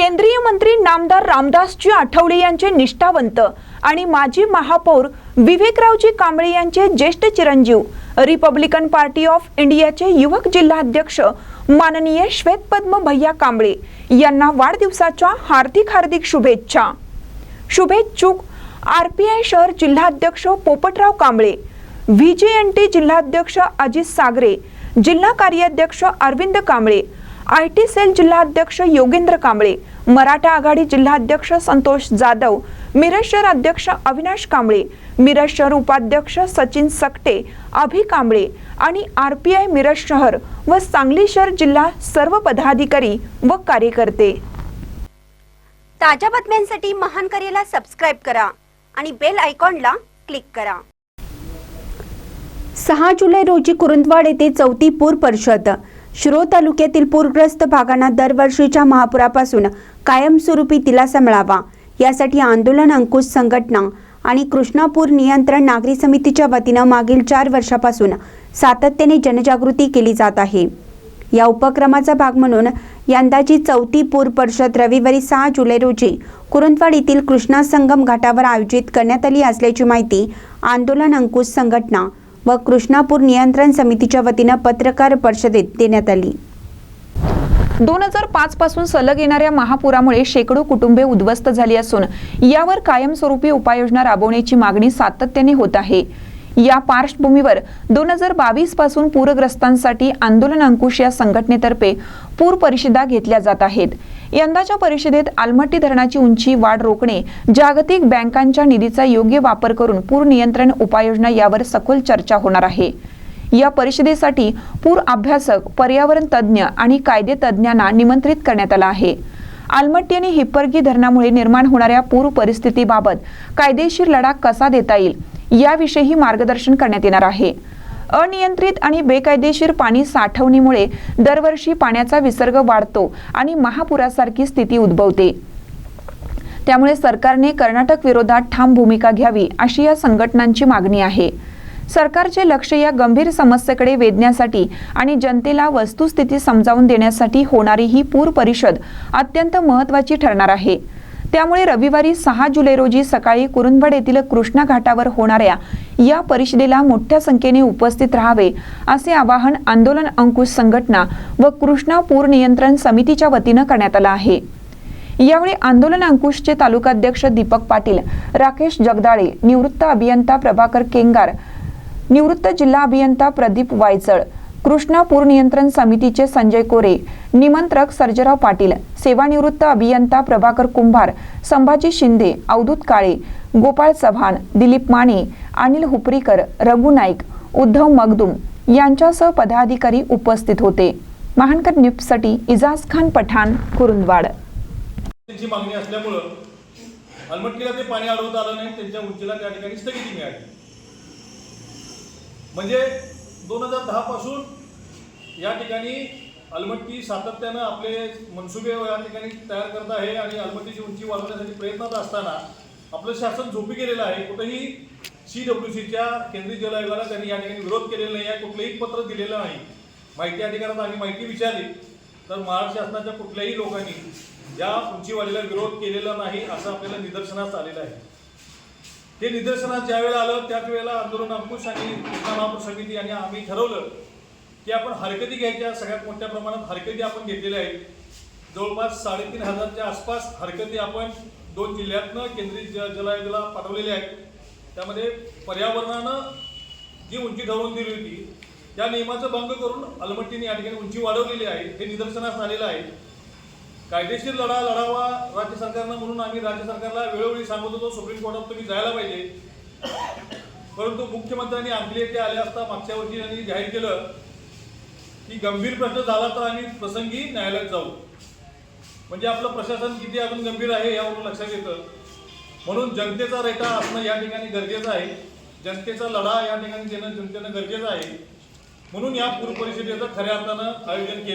केंद्रीय मंत्री नामदार रामदासजी आठवले यांचे निष्ठावंत आणि माजी महापौर विवेकरावजी कांबळे यांचे ज्येष्ठ चिरंजीव रिपब्लिकन पार्टी ऑफ इंडियाचे युवक जिल्हाध्यक्ष माननीय श्वेतपद्म भैया कांबळे यांना वाढदिवसाच्या हार्दिक हार्दिक शुभेच्छा. शुभेच्छुक आर पी आय शहर जिल्हाध्यक्ष Popatrao Kamble V J N T जिल्हाध्यक्ष अजित सागरे जिल्हा कार्याध्यक्ष Arvind Kamble I T cell जिल्हाध्यक्ष योगेंद्र कांबळे मराठा आघाडी जिल्हाध्यक्ष संतोष जाधव मिरज शहर अध्यक्ष अविनाश कांबळे मिरज शहर उपाध्यक्ष सचिन सकटे अभि कांबळे आणि आर पी आय मिरज शहर व सांगली शहर जिल्हा सर्व पदाधिकारी व कार्यकर्ते. ताज्या बातम्यांसाठी महान करेला सबस्क्राईब करा आणि बेल आयकॉनला क्लिक करा. सहा जुलै रोजी कुरुंदवाड येथे चौथी पूर परिषद. शिरो तालुक्यातील पूरग्रस्त भागांना दरवर्षीच्या महापुरापासून कायमस्वरूपी दिलासा मिळावा. यासाठी आंदोलन अंकुश संघटना आणि कृष्णापूर नियंत्रण नागरी समितीच्या वतीनं मागील चार वर्षापासून सातत्याने जनजागृती केली जात आहे. या उपक्रमाचा भाग म्हणून यंदाची चौथी पूर परिषद रविवारी सहा जुलै रोजी कुरुंदवाड येथील कृष्णा संगम घाटावर आयोजित करण्यात आली असल्याची माहिती आंदोलन अंकुश संघटना व कृष्णापूर नियंत्रण समितीच्या वतीनं पत्रकार परिषदेत देण्यात आली. दोन हजार पाच पासून सलग येणाऱ्या महापुरामुळे शेकडो कुटुंबे उद्ध्वस्त झाली असून यावर कायमस्वरूपी उपाययोजना राबवण्याची मागणी सातत्याने होत आहे. या पार्श्वभूमीवर दोन हजार बावीसपासून पूरग्रस्तांसाठी आंदोलन अंकुश या संघटनेतर्फे पूर परिषदा घेतल्या जात आहेत. यंदाच्या परिषदेत आलमट्टी धरणाची उंची वाढ रोखणे जागतिक बँकांच्या निधीचा योग्य वापर करून पूर नियंत्रण उपाययोजना यावर सखोल चर्चा होणार आहे. या परिषदेसाठी पूर अभ्यासक पर्यावरण तज्ज्ञ आणि कायदे तज्ज्ञांना निमंत्रित करण्यात आलं आहे. आलमट्टी आणि हिप्परगी धरणामुळे निर्माण होणाऱ्या पूर परिस्थितीबाबत कायदेशीर लढा कसा देता येईल याविषयी मार्गदर्शन करण्यात येणार आहे. अनियंत्रित आणि बेकायदेशीर पाणी साठवणीमुळे दरवर्षी पाण्याचा विसर्ग वाढतो आणि महापुरासारखी स्थिती उद्भवते. त्यामुळे सरकारने कर्नाटक विरोधात ठाम भूमिका घ्यावी अशी या संघटनांची मागणी आहे. सरकारचे लक्ष या गंभीर समस्येकडे वेधण्यासाठी आणि जनतेला वस्तुस्थिती समजावून देण्यासाठी होणारी ही पूर परिषद अत्यंत महत्त्वाची ठरणार आहे. त्यामुळे रविवारी सहा जुलै रोजी सकाळी कुरुंदवाड येथील कृष्णा घाटावर होणाऱ्या या परिषदेला मोठ्या संख्येने उपस्थित राहावे असे आवाहन आंदोलन अंकुश संघटना व कृष्णा पूर नियंत्रण समितीच्या वतीनं करण्यात आलं आहे. यावेळी आंदोलन अंकुशचे तालुकाध्यक्ष दीपक पाटील राकेश जगदाळे निवृत्त अभियंता प्रभाकर केंगार निवृत्त जिल्हा अभियंता प्रदीप वायचळ कृष्णा पूर नियंत्रण समितीचे संजय कोरे निमंत्रक सर्जराव पाटील सेवानिवृत्त अभियंता प्रभाकर कुंभार संभाजी शिंदे अवधूत काळे गोपाळ चव्हाण दिलीप माने अनिल हुपरीकर रघु नाईक उद्धव मगदुम यांच्यासह पदाधिकारी उपस्थित होते. महानकर न्यूजसाठी इजाज खान पठाण कुरुंदवाड. त्यांची मागणी असल्यामुळं अलमटकीला ते पाणी अडवता आलं नाही त्यांच्या उंचीला त्या ठिकाणी स्थगिती मिळाली. म्हणजे दोन हजार दहा पासून या ठिकाणी अलमट्टी सातत्यानं आपले मनसुबे या ठिकाणी तयार करत आहे आणि अलमट्टीची उंची वाढवण्यासाठी प्रयत्नात असताना आपलं शासन झोपी गेलेलं आहे. कुठंही सी डब्ल्यू सीच्या केंद्रीय जल आयोगाला त्यांनी या ठिकाणी विरोध केलेला नाही आहे. कुठलंही पत्र दिलेलं नाही. माहिती अधिकारात आम्ही माहिती विचारली तर महाराष्ट्र शासनाच्या कुठल्याही लोकांनी या उंचीवाढीला विरोध केलेला नाही असं आपल्याला निदर्शनास आलेलं आहे. हे निदर्शनात ज्या वेळेला आलं त्याच वेळेला आंदोलन अंकुश आणि कृष्णा महापूर समिती आणि आम्ही ठरवलं की आपण हरकती घ्यायच्या सगळ्यात मोठ्या प्रमाणात हरकती आपण घेतलेल्या आहेत. जवळपास साडेतीन हजारच्या आसपास हरकती आपण दोन जिल्ह्यातनं केंद्रीय ज जल आयोगाला पाठवलेल्या आहेत. त्यामध्ये पर्यावरणानं जी उंची ठरवून दिली होती त्या नियमाचं भंग करून अलमट्टीने या ठिकाणी उंची वाढवलेली आहे. हे निदर्शनास आलेलं आहे. कायदेशीर लढा लढावा राज्य सरकारनं म्हणून आम्ही राज्य सरकारला वेळोवेळी सांगत होतो सुप्रीम कोर्टात तुम्ही जायला पाहिजे. परंतु मुख्यमंत्र्यांनी आमच्या येथे आले असता मागच्या वर्षी त्यांनी जाहीर केलं की गंभीर प्रश्न झाला तर आम्ही प्रसंगी न्यायालयात जाऊ. म्हणजे आपलं प्रशासन किती अजून गंभीर आहे यावरून लक्षात येतं. म्हणून जनतेचा रेटा असणं या ठिकाणी गरजेचं आहे. जनतेचा लढा या ठिकाणी देणं जनतेनं गरजेचं आहे. म्हणून या पूर परिषदेचं खऱ्या अर्थानं आयोजन केलं.